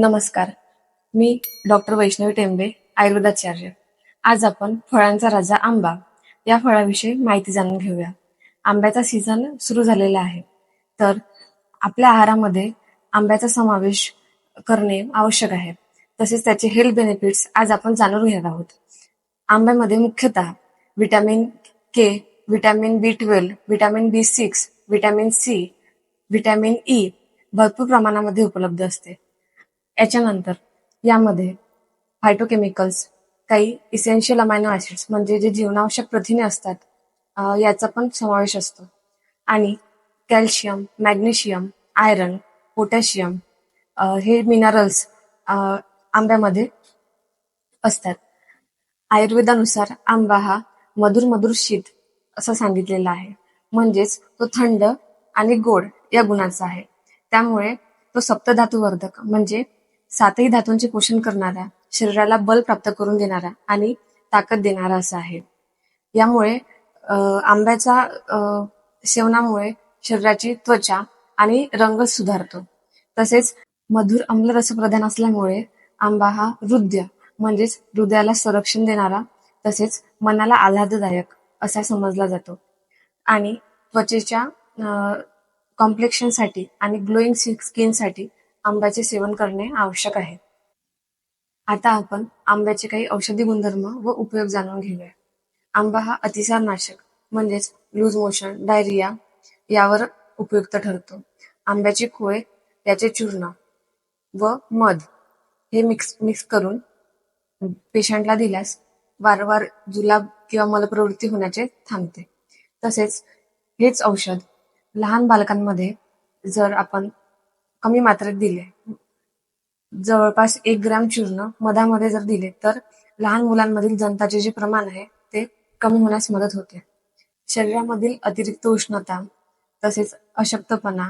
नमस्कार. मी डॉक्टर वैष्णवी टेंबे आयुर्वेदाचार्य. आज आपण फळांचा राजा आंबा या फळाविषयी माहिती जाणून घेऊया. आंब्याचा सीझन सुरू झालेला आहे. तर आपल्या आहारामध्ये आंब्याचा समावेश करणे आवश्यक आहे. तसेच त्याचे हेल्थ बेनिफिट्स आज आपण जाणून घेणार आहोत. आंब्यामध्ये मुख्यतः vitamin K vitamin B twelve vitamin B six vitamin C vitamin E भरपूर प्रमाणामध्ये उपलब्ध असते. याच्यानंतर यामध्ये फायटोकेमिकल्स काही इसेन्शियल अमायनो ऍसिड्स म्हणजे जे जीवनावश्यक प्रथिने असतात याचा पण समावेश असतो. आणि कॅल्शियम मॅग्नेशियम आयरन पोटॅशियम हे मिनरल्स आंब्यामध्ये असतात. आयुर्वेदानुसार आंबा हा मधुर मधुर शीत असं सांगितलेलं आहे. म्हणजेच तो थंड आणि गोड या गुणाचा आहे. त्यामुळे तो सप्तधातुवर्धक म्हणजे सातही धातूंचे पोषण करणारा शरीराला बल प्राप्त करून देणारा आणि ताकद देणारा असा आहे. यामुळे अं, आंब्याचा अं, सेवनामुळे शरीराची त्वचा आणि रंग सुधारतो. तसेच मधुर आम्ल रसप्रधान असल्यामुळे आंबा हा हृदय म्हणजेच हृदयाला संरक्षण देणारा तसेच मनाला आल्हाददायक असा समजला जातो. आणि त्वचेच्या कॉम्प्लेक्शनसाठी आणि ग्लोईंग स्किनसाठी आंब्याचे सेवन करणे आवश्यक आहे. आता आपण आंब्याचे काही औषधी गुणधर्म व उपयोग जाणून घेऊया. आंबा हा अतिसार नाशक म्हणजेच लूज मोशन डायरिया यावर उपयुक्त ठरतो. आंब्याची खोय त्याचे चूर्ण व मध हे मिक्स मिक्स करून पेशंटला दिल्यास वारंवार जुलाब किंवा मलप्रवृत्ती होण्याचे थांबते. तसेच हेच औषध लहान बालकांमध्ये जर आपण कमी मात्रेत दिले. जवळपास एक ग्रॅम चूर्ण मधामध्ये जर दिले तर लहान मुलांमधील जंताचे जे प्रमाण आहे ते कमी होण्यास मदत होते. शरीरामधील अतिरिक्त उष्णता तसेच अशक्तपणा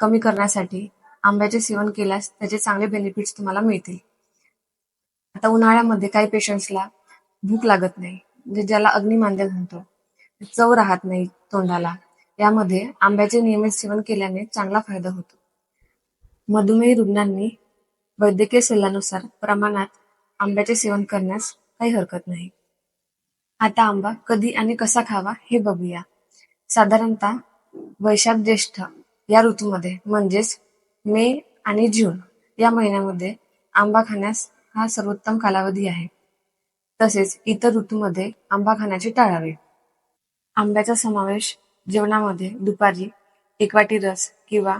कमी करण्यासाठी आंब्याचे सेवन केल्यास त्याचे चांगले बेनिफिट्स तुम्हाला मिळतील. आता उन्हाळ्यामध्ये काही पेशंट्सला भूक लागत नाही म्हणजे ज्याला अग्निमांद्य म्हणतो चव राहत नाही तोंडाला. यामध्ये आंब्याचे नियमित सेवन केल्याने चांगला फायदा होतो. मधुमेह रुग्णांनी वैद्यकीय सल्ल्यानुसार प्रमाणात आंब्याचे सेवन करण्यास काही हरकत नाही. आता आंबा कधी आणि कसा खावा हे बघूया. साधारणतः वैशाख ज्येष्ठ या ऋतूमध्ये म्हणजेच मे आणि जून या महिन्यामध्ये आंबा खाण्यास हा सर्वोत्तम कालावधी आहे. तसेच इतर ऋतूमध्ये आंबा खाण्याचे टाळावे. आंब्याचा समावेश जेवणामध्ये दुपारी एक वाटी रस किंवा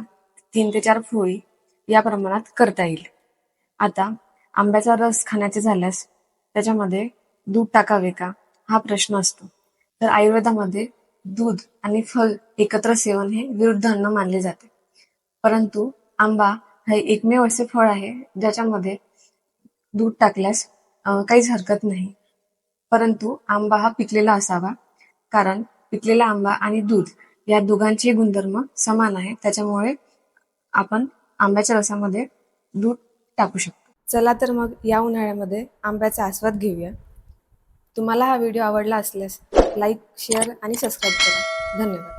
तीन ते चार फोळी या प्रमाणात करता येईल. आता आंब्याचा रस खाण्याचे झाल्यास त्याच्यामध्ये दूध टाकावे का? हा प्रश्न असतो. तर आयुर्वेदामध्ये दूध आणि फल एकत्र सेवन हे विरुद्ध अन्न मानले जाते. परंतु आंबा हे एकमेव असे फळ आहे ज्याच्यामध्ये दूध टाकल्यास काहीच हरकत नाही. परंतु आंबा हा पिकलेला असावा कारण पिकलेला आंबा आणि दूध या दोघांचे गुणधर्म समान आहे. त्याच्यामुळे आपण आंब्याच्या रसामध्ये दूध टाकू शकतो. चला तर मग या उन्हाळ्यामध्ये आंब्याचा आस्वाद घेऊया. तुम्हाला हा व्हिडिओ आवडला असल्यास लाईक शेअर आणि सबस्क्राईब करा. धन्यवाद.